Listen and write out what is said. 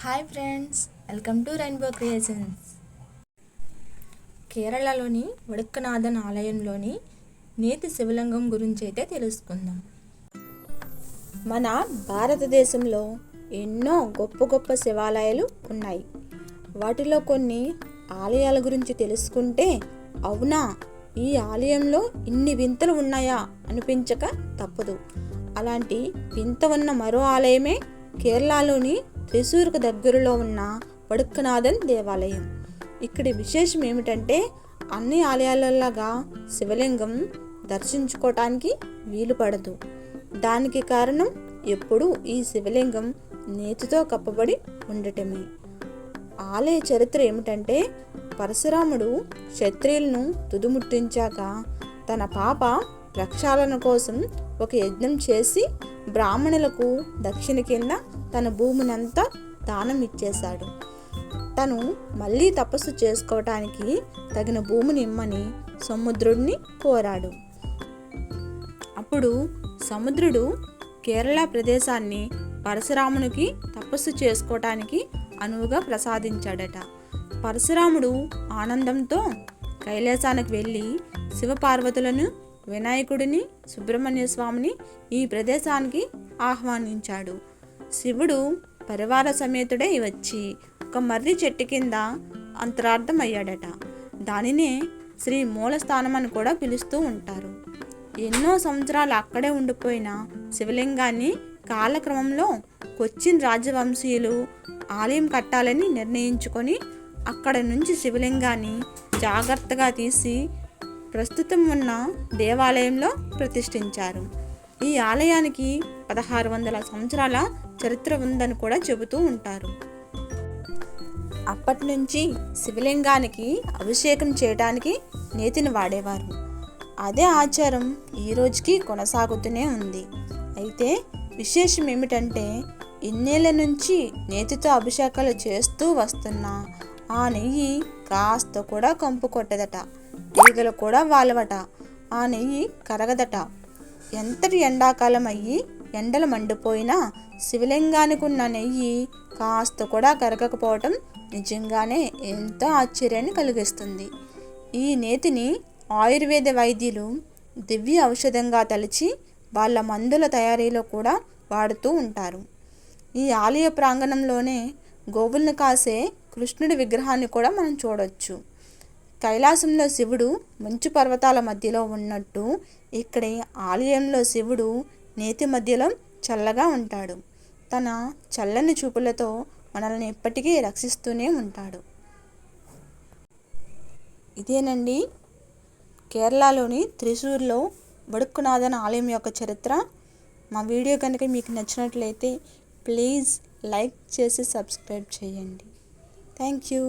Hi friends welcome to rainbow creations కేరళలోని వడక్కనాథన్ ఆలయంలోని నేతి శివలింగం గురించి అయితే తెలుసుకుందాం. మన భారతదేశంలో ఎన్నో గొప్ప గొప్ప శివాలయాలు ఉన్నాయి. వాటిలో కొన్ని ఆలయాల గురించి తెలుసుకుంటే అవునా? ఈ ఆలయంలో ఇన్ని వింతలు ఉన్నాయా? అనిపించక తప్పదు. అలాంటి వింత ఉన్న మరో ఆలయమే కేరళలోని త్రిశూర్కు దగ్గరలో ఉన్న వడుక్కనాథన్ దేవాలయం. ఇక్కడి విశేషం ఏమిటంటే అన్ని ఆలయాలలాగా శివలింగం దర్శించుకోవటానికి వీలు పడదు. దానికి కారణం ఎప్పుడూ ఈ శివలింగం నేతితో కప్పబడి ఉండటమే. ఆలయ చరిత్ర ఏమిటంటే పరశురాముడు క్షత్రియులను తుదుముట్టించాక తన పాప ప్రక్షాళన కోసం ఒక యజ్ఞం చేసి బ్రాహ్మణులకు దక్షిణ కింద తన భూమినంతా దానం ఇచ్చేశాడు. తను మళ్ళీ తపస్సు చేసుకోవటానికి తగిన భూమిని ఇమ్మని సముద్రుడిని కోరాడు. అప్పుడు సముద్రుడు కేరళ ప్రదేశాన్ని పరశురామునికి తపస్సు చేసుకోవటానికి అనువుగా ప్రసాదించాడట. పరశురాముడు ఆనందంతో కైలాసానికి వెళ్ళి శివపార్వతులను వినాయకుడిని సుబ్రహ్మణ్య స్వామిని ఈ ప్రదేశానికి ఆహ్వానించాడు. శివుడు పరివార సమేతుడై వచ్చి ఒక మర్రి చెట్టు కింద అంతరార్థమయ్యాడట. దానినే శ్రీ మూలస్థానం అని కూడా పిలుస్తూ ఉంటారు. ఎన్నో సంవత్సరాలు అక్కడే ఉండిపోయిన శివలింగాన్ని కాలక్రమంలో కొచ్చిన్ రాజవంశీయులు ఆలయం కట్టాలని నిర్ణయించుకొని అక్కడ నుంచి శివలింగాన్ని జాగ్రత్తగా తీసి ప్రస్తుతం ఉన్న దేవాలయంలో ప్రతిష్ఠించారు. ఈ ఆలయానికి పదహారు వందల సంవత్సరాల చరిత్ర ఉందని కూడా చెబుతూ ఉంటారు. అప్పటి నుంచి శివలింగానికి అభిషేకం చేయడానికి నేతిని వాడేవారు. అదే ఆచారం ఈ రోజుకి కొనసాగుతూనే ఉంది. అయితే విశేషం ఏమిటంటే ఇన్నేళ్ళ నుంచి నేతితో అభిషేకాలు చేస్తూ వస్తున్న ఆ నెయ్యి కాస్త కూడా కంపు కొట్టదట. తీగలు కూడా వాలవట. ఆ నెయ్యి కరగదట. ఎంతటి ఎండాకాలం అయ్యి ఎండలు మండిపోయినా శివలింగానికి ఉన్న నెయ్యి కాస్త కూడా కరగకపోవటం నిజంగానే ఎంతో ఆశ్చర్యాన్ని కలిగిస్తుంది. ఈ నేతిని ఆయుర్వేద వైద్యులు దివ్య ఔషధంగా తలిచి వాళ్ళ మందుల తయారీలో కూడా వాడుతూ ఉంటారు. ఈ ఆలయ ప్రాంగణంలోనే గోవులను కాసే కృష్ణుడి విగ్రహాన్ని కూడా మనం చూడవచ్చు కైలాసంలో శివుడు మంచు పర్వతాల మధ్యలో ఉన్నట్టు ఇక్కడ ఆలయంలో శివుడు నేతి మధ్యలో చల్లగా ఉంటాడు. తన చల్లని చూపులతో మనల్ని ఎప్పటికీ రక్షిస్తూనే ఉంటాడు. ఇదేనండి కేరళలోని త్రిశూర్లో వడుక్కునాథన్ ఆలయం యొక్క చరిత్ర. మా వీడియో కనుక మీకు నచ్చినట్లయితే ప్లీజ్ లైక్ చేసి సబ్స్క్రైబ్ చేయండి. Thank you.